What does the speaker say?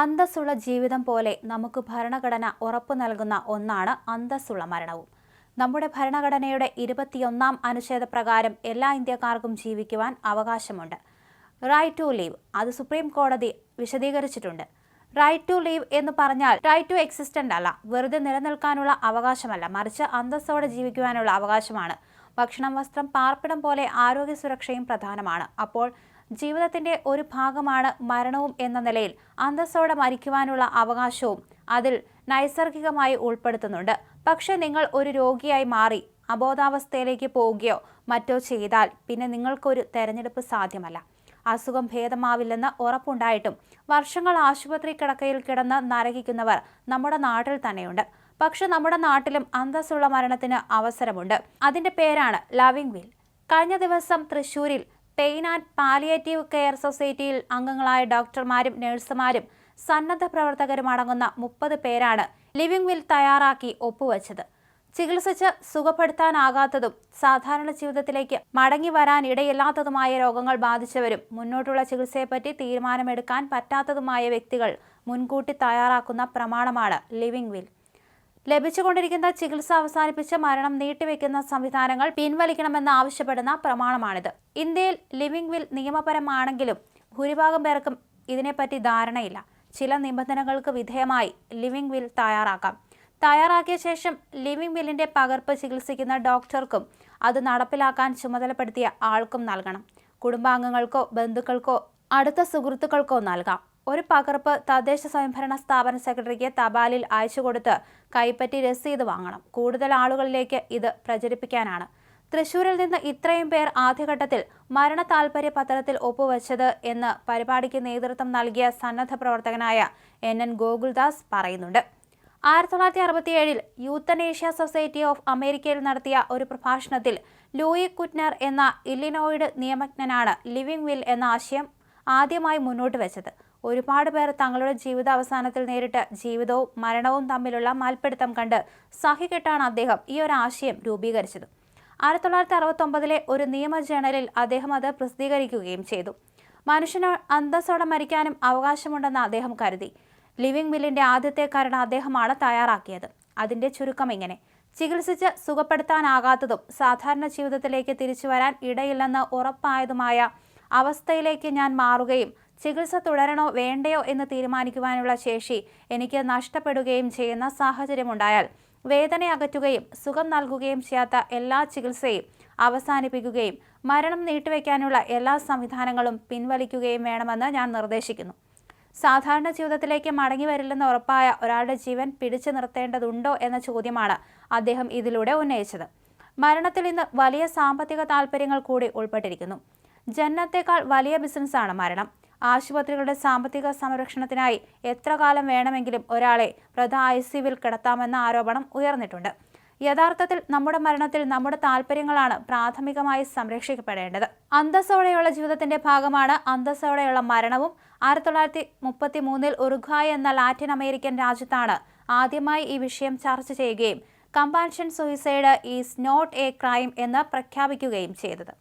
അന്തസ്സുള്ള ജീവിതം പോലെ നമുക്ക് ഭരണഘടന ഉറപ്പു നൽകുന്ന ഒന്നാണ് അന്തസ്സുള്ള മരണവും. നമ്മുടെ ഭരണഘടനയുടെ ഇരുപത്തിയൊന്നാം അനുച്ഛേദ പ്രകാരം എല്ലാ ഇന്ത്യക്കാർക്കും ജീവിക്കുവാൻ അവകാശമുണ്ട്. റൈറ്റ് ടു ലീവ് അത് സുപ്രീം കോടതി വിശദീകരിച്ചിട്ടുണ്ട്. റൈറ്റ് ടു ലീവ് എന്ന് പറഞ്ഞാൽ റൈറ്റ് ടു എക്സിസ്റ്റന്റ് അല്ല വെറുതെ നിലനിൽക്കാനുള്ള അവകാശമല്ല മറിച്ച് അന്തസ്സോടെ ജീവിക്കുവാനുള്ള അവകാശമാണ്. ഭക്ഷണം വസ്ത്രം പാർപ്പിടം പോലെ ആരോഗ്യ സുരക്ഷയും പ്രധാനമാണ്. അപ്പോൾ ജീവിതത്തിന്റെ ഒരു ഭാഗമാണ് മരണവും എന്ന നിലയിൽ അന്തസ്സോടെ മരിക്കുവാനുള്ള അവകാശവും അതിൽ നൈസർഗികമായി ഉൾപ്പെടുത്തുന്നുണ്ട്. പക്ഷെ നിങ്ങൾ ഒരു രോഗിയായി മാറി അബോധാവസ്ഥയിലേക്ക് പോവുകയോ മറ്റോ ചെയ്താൽ പിന്നെ നിങ്ങൾക്കൊരു തെരഞ്ഞെടുപ്പ് സാധ്യമല്ല. അസുഖം ഭേദമാവില്ലെന്ന് ഉറപ്പുണ്ടായിട്ടും വർഷങ്ങൾ ആശുപത്രി കിടക്കയിൽ കിടന്ന് നരകിക്കുന്നവർ നമ്മുടെ നാട്ടിൽ തന്നെയുണ്ട്. പക്ഷെ നമ്മുടെ നാട്ടിലും അന്തസ്സുള്ള മരണത്തിന് അവസരമുണ്ട്. അതിന്റെ പേരാണ് ലവിംഗ് വിൽ. കഴിഞ്ഞ ദിവസം തൃശൂരിൽ ആൻഡ് പാലിയേറ്റീവ് കെയർ സൊസൈറ്റിയിൽ അംഗങ്ങളായ ഡോക്ടർമാരും നഴ്സുമാരും സന്നദ്ധ പ്രവർത്തകരും അടങ്ങുന്ന മുപ്പത് പേരാണ് ലിവിംഗ് വിൽ തയ്യാറാക്കി ഒപ്പുവച്ചത്. ചികിത്സിച്ച് സുഖപ്പെടുത്താനാകാത്തതും സാധാരണ ജീവിതത്തിലേക്ക് മടങ്ങി വരാൻ ഇടയില്ലാത്തതുമായ രോഗങ്ങൾ ബാധിച്ചവരും മുന്നോട്ടുള്ള ചികിത്സയെപ്പറ്റി തീരുമാനമെടുക്കാൻ പറ്റാത്തതുമായ വ്യക്തികൾ മുൻകൂട്ടി തയ്യാറാക്കുന്ന പ്രമാണമാണ് ലിവിംഗ് വിൽ ലഭിച്ചുകൊണ്ടിരിക്കുന്ന ചികിത്സ അവസാനിപ്പിച്ച് മരണം നീട്ടിവെക്കുന്ന സംവിധാനങ്ങൾ പിൻവലിക്കണമെന്ന് ആവശ്യപ്പെടുന്ന പ്രമാണമാണിത്. ഇന്ത്യയിൽ ലിവിംഗ് വിൽ നിയമപരമാണെങ്കിലും ഭൂരിഭാഗം പേർക്കും ഇതിനെപ്പറ്റി ധാരണയില്ല. ചില നിബന്ധനകൾക്ക് വിധേയമായി ലിവിംഗ് വിൽ തയ്യാറാക്കാം. തയ്യാറാക്കിയ ശേഷം ലിവിംഗ് വില്ലിന്റെ പകർപ്പ് ചികിത്സിക്കുന്ന ഡോക്ടർക്കും അത് നടപ്പിലാക്കാൻ ചുമതലപ്പെടുത്തിയ ആൾക്കും നൽകണം. കുടുംബാംഗങ്ങൾക്കോ ബന്ധുക്കൾക്കോ അടുത്ത സുഹൃത്തുക്കൾക്കോ നൽകാം. ഒരു പകർപ്പ് തദ്ദേശ സ്വയംഭരണ സ്ഥാപന സെക്രട്ടറിക്ക് തപാലിൽ അയച്ചു കൊടുത്ത് കൈപ്പറ്റി രസീത് വാങ്ങണം. കൂടുതൽ ആളുകളിലേക്ക് ഇത് പ്രചരിപ്പിക്കാനാണ്. തൃശൂരിൽ നിന്ന് ഇത്രയും പേർ ആദ്യഘട്ടത്തിൽ മരണ താൽപര്യ പത്രത്തിൽ ഒപ്പുവെച്ചത് എന്ന് പരിപാടിക്ക് നേതൃത്വം നൽകിയ സന്നദ്ധ പ്രവർത്തകനായ എൻ എൻ ഗോകുൽദാസ് പറയുന്നുണ്ട്. ആയിരത്തി തൊള്ളായിരത്തി അറുപത്തിയേഴിൽ യൂത്തനേഷ്യ സൊസൈറ്റി ഓഫ് അമേരിക്കയിൽ നടത്തിയ ഒരു പ്രഭാഷണത്തിൽ ലൂയി കുറ്റ്നർ എന്ന ഇല്ലിനോയിഡ് നിയമജ്ഞനാണ് ലിവിംഗ് വിൽ എന്ന ആശയം ആദ്യമായി മുന്നോട്ട് വെച്ചത്. ഒരുപാട് പേർ തങ്ങളുടെ ജീവിത അവസാനത്തിൽ നേരിട്ട് ജീവിതവും മരണവും തമ്മിലുള്ള മാൽപ്പിടുത്തം കണ്ട് സഹികെട്ടാണ് അദ്ദേഹം ഈ ഒരു ആശയം രൂപീകരിച്ചത്. ആയിരത്തി തൊള്ളായിരത്തി അറുപത്തൊമ്പതിലെ ഒരു നിയമ ജേണലിൽ അദ്ദേഹം അത് പ്രസിദ്ധീകരിക്കുകയും ചെയ്തു. മനുഷ്യന് അന്തസ്സോടെ മരിക്കാനും അവകാശമുണ്ടെന്ന് അദ്ദേഹം കരുതി. ലിവിംഗ് വില്ലിന്റെ ആദ്യത്തെ കരട് അദ്ദേഹമാണ് തയ്യാറാക്കിയത്. അതിന്റെ ചുരുക്കം ഇങ്ങനെ. ചികിത്സിച്ച് സുഖപ്പെടുത്താനാകാത്തതും സാധാരണ ജീവിതത്തിലേക്ക് തിരിച്ചു വരാൻ ഇടയില്ലെന്ന് ഉറപ്പായതുമായ അവസ്ഥയിലേക്ക് ഞാൻ മാറുകയും ചികിത്സ തുടരണോ വേണ്ടയോ എന്ന് തീരുമാനിക്കുവാനുള്ള ശേഷി എനിക്ക് നഷ്ടപ്പെടുകയും ചെയ്യുന്ന സാഹചര്യമുണ്ടായാൽ വേദന അകറ്റുകയും സുഖം നൽകുകയും ചെയ്യാത്ത എല്ലാ ചികിത്സയും അവസാനിപ്പിക്കുകയും മരണം നീട്ടിവെക്കാനുള്ള എല്ലാ സംവിധാനങ്ങളും പിൻവലിക്കുകയും വേണമെന്ന് ഞാൻ നിർദ്ദേശിക്കുന്നു. സാധാരണ ജീവിതത്തിലേക്ക് മടങ്ങി വരില്ലെന്ന് ഉറപ്പായ ഒരാളുടെ ജീവൻ പിടിച്ചു നിർത്തേണ്ടതുണ്ടോ എന്ന ചോദ്യമാണ് അദ്ദേഹം ഇതിലൂടെ ഉന്നയിച്ചത്. മരണത്തിൽ ഇന്ന് വലിയ സാമ്പത്തിക താൽപ്പര്യങ്ങൾ കൂടി ഉൾപ്പെട്ടിരിക്കുന്നു. ജനനത്തെക്കാൾ വലിയ ബിസിനസ്സാണ് മരണം. ആശുപത്രികളുടെ സാമ്പത്തിക സംരക്ഷണത്തിനായി എത്ര കാലം വേണമെങ്കിലും ഒരാളെ വൃദ്ധ ഐ സിയുവിൽ കിടത്താമെന്ന ആരോപണം ഉയർന്നിട്ടുണ്ട്. യഥാർത്ഥത്തിൽ നമ്മുടെ മരണത്തിൽ നമ്മുടെ താല്പര്യങ്ങളാണ് പ്രാഥമികമായി സംരക്ഷിക്കപ്പെടേണ്ടത്. അന്തസ്സോടെയുള്ള ജീവിതത്തിന്റെ ഭാഗമാണ് അന്തസ്സോടെയുള്ള മരണവും. ആയിരത്തി തൊള്ളായിരത്തി മുപ്പത്തി മൂന്നിൽ ഉറുഖായ് എന്ന ലാറ്റിൻ അമേരിക്കൻ രാജ്യത്താണ് ആദ്യമായി ഈ വിഷയം ചർച്ച ചെയ്യുകയും compassion suicide is not a crime എന്ന് പ്രഖ്യാപിക്കുകയും ചെയ്തത്.